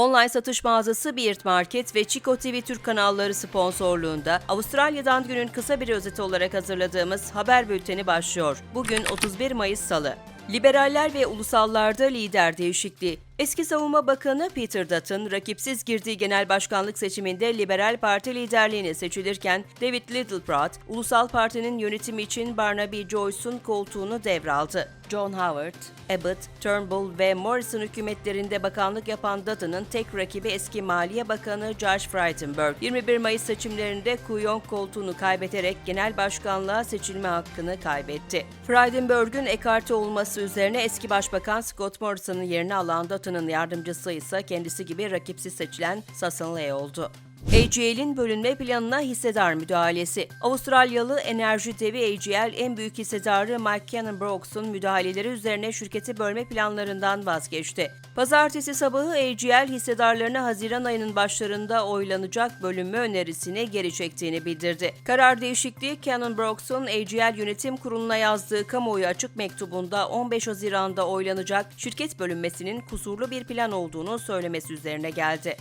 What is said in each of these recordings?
Online satış mağazası Beard Market ve Chico TV Türk kanalları sponsorluğunda Avustralya'dan günün kısa bir özeti olarak hazırladığımız haber bülteni başlıyor. Bugün 31 Mayıs Salı. Liberaller ve ulusallarda lider değişikliği. Eski Savunma Bakanı Peter Dutton, rakipsiz girdiği genel başkanlık seçiminde Liberal Parti liderliğine seçilirken David Littleproud, Ulusal Parti'nin yönetimi için Barnaby Joyce'un koltuğunu devraldı. John Howard, Abbott, Turnbull ve Morrison hükümetlerinde bakanlık yapan Dutton'ın tek rakibi eski Maliye Bakanı Josh Frydenberg, 21 Mayıs seçimlerinde Kuyong koltuğunu kaybederek genel başkanlığa seçilme hakkını kaybetti. Frydenberg'ün ekarte olması üzerine eski başbakan Scott Morrison'ın yerini alan Dutton'ın yardımcısı ise kendisi gibi rakipsiz seçilen Susan Ley oldu. AGL'in bölünme planına hissedar müdahalesi. Avustralyalı enerji devi AGL en büyük hissedarı Mike Cannon Brooks'un müdahaleleri üzerine şirketi bölme planlarından vazgeçti. Pazartesi sabahı AGL hissedarlarına Haziran ayının başlarında oylanacak bölünme önerisini geri çektiğini bildirdi. Karar değişikliği Cannon Brooks'un AGL Yönetim Kurulu'na yazdığı kamuoyu açık mektubunda 15 Haziran'da oylanacak şirket bölünmesinin kusurlu bir plan olduğunu söylemesi üzerine geldi.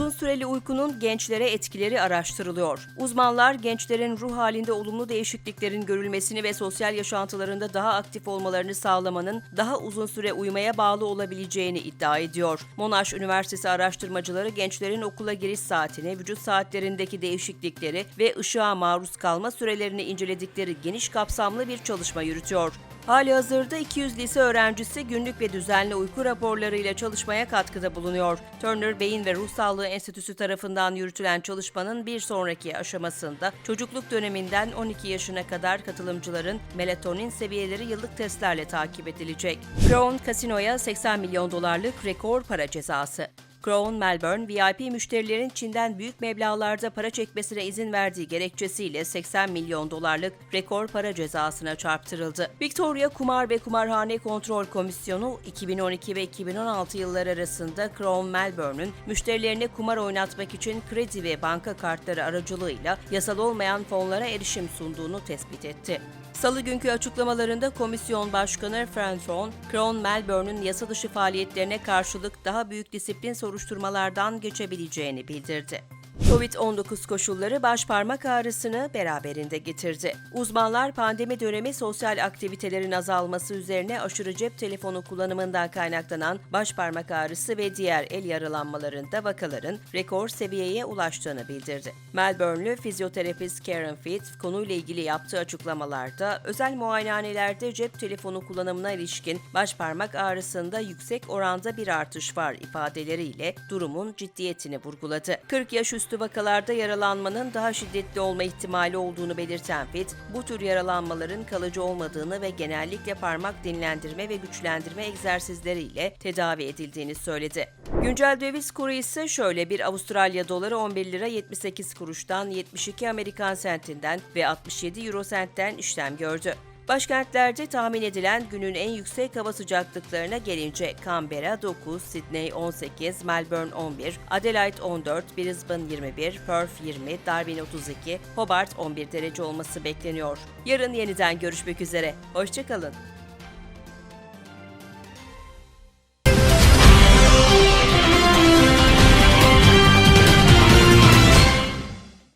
Uzun süreli uykunun gençlere etkileri araştırılıyor. Uzmanlar gençlerin ruh halinde olumlu değişikliklerin görülmesini ve sosyal yaşantılarında daha aktif olmalarını sağlamanın daha uzun süre uyumaya bağlı olabileceğini iddia ediyor. Monash Üniversitesi araştırmacıları gençlerin okula giriş saatini, vücut saatlerindeki değişiklikleri ve ışığa maruz kalma sürelerini inceledikleri geniş kapsamlı bir çalışma yürütüyor. Hali hazırda 200 lise öğrencisi günlük ve düzenli uyku raporlarıyla çalışmaya katkıda bulunuyor. Turner Beyin ve Ruh Sağlığı Enstitüsü tarafından yürütülen çalışmanın bir sonraki aşamasında çocukluk döneminden 12 yaşına kadar katılımcıların melatonin seviyeleri yıllık testlerle takip edilecek. Crown Casino'ya 80 milyon dolarlık rekor para cezası. Crown Melbourne, VIP müşterilerin Çin'den büyük meblağlarda para çekmesine izin verdiği gerekçesiyle 80 milyon dolarlık rekor para cezasına çarptırıldı. Victoria Kumar ve Kumarhane Kontrol Komisyonu 2012 ve 2016 yılları arasında Crown Melbourne'ün müşterilerine kumar oynatmak için kredi ve banka kartları aracılığıyla yasal olmayan fonlara erişim sunduğunu tespit etti. Salı günkü açıklamalarında komisyon başkanı Franson, Crown Melbourne'ün yasa dışı faaliyetlerine karşılık daha büyük disiplin soruşturmalardan geçebileceğini bildirdi. Covid-19 koşulları baş parmak ağrısını beraberinde getirdi. Uzmanlar pandemi dönemi sosyal aktivitelerin azalması üzerine aşırı cep telefonu kullanımından kaynaklanan baş parmak ağrısı ve diğer el yaralanmalarında vakaların rekor seviyeye ulaştığını bildirdi. Melbourne'lü fizyoterapist Karen Fitz konuyla ilgili yaptığı açıklamalarda özel muayenehanelerde cep telefonu kullanımına ilişkin baş parmak ağrısında yüksek oranda bir artış var ifadeleriyle durumun ciddiyetini vurguladı. 40 yaş üstü vakalarda yaralanmanın daha şiddetli olma ihtimali olduğunu belirten Fitz, bu tür yaralanmaların kalıcı olmadığını ve genellikle parmak dinlendirme ve güçlendirme egzersizleriyle tedavi edildiğini söyledi. Güncel döviz kuru ise şöyle bir Avustralya doları 11 lira 78 kuruştan 72 Amerikan sentinden ve 67 euro sentten işlem gördü. Başkentlerde tahmin edilen günün en yüksek hava sıcaklıklarına gelince Canberra 9, Sydney 18, Melbourne 11, Adelaide 14, Brisbane 21, Perth 20, Darwin 32, Hobart 11 derece olması bekleniyor. Yarın yeniden görüşmek üzere. Hoşçakalın.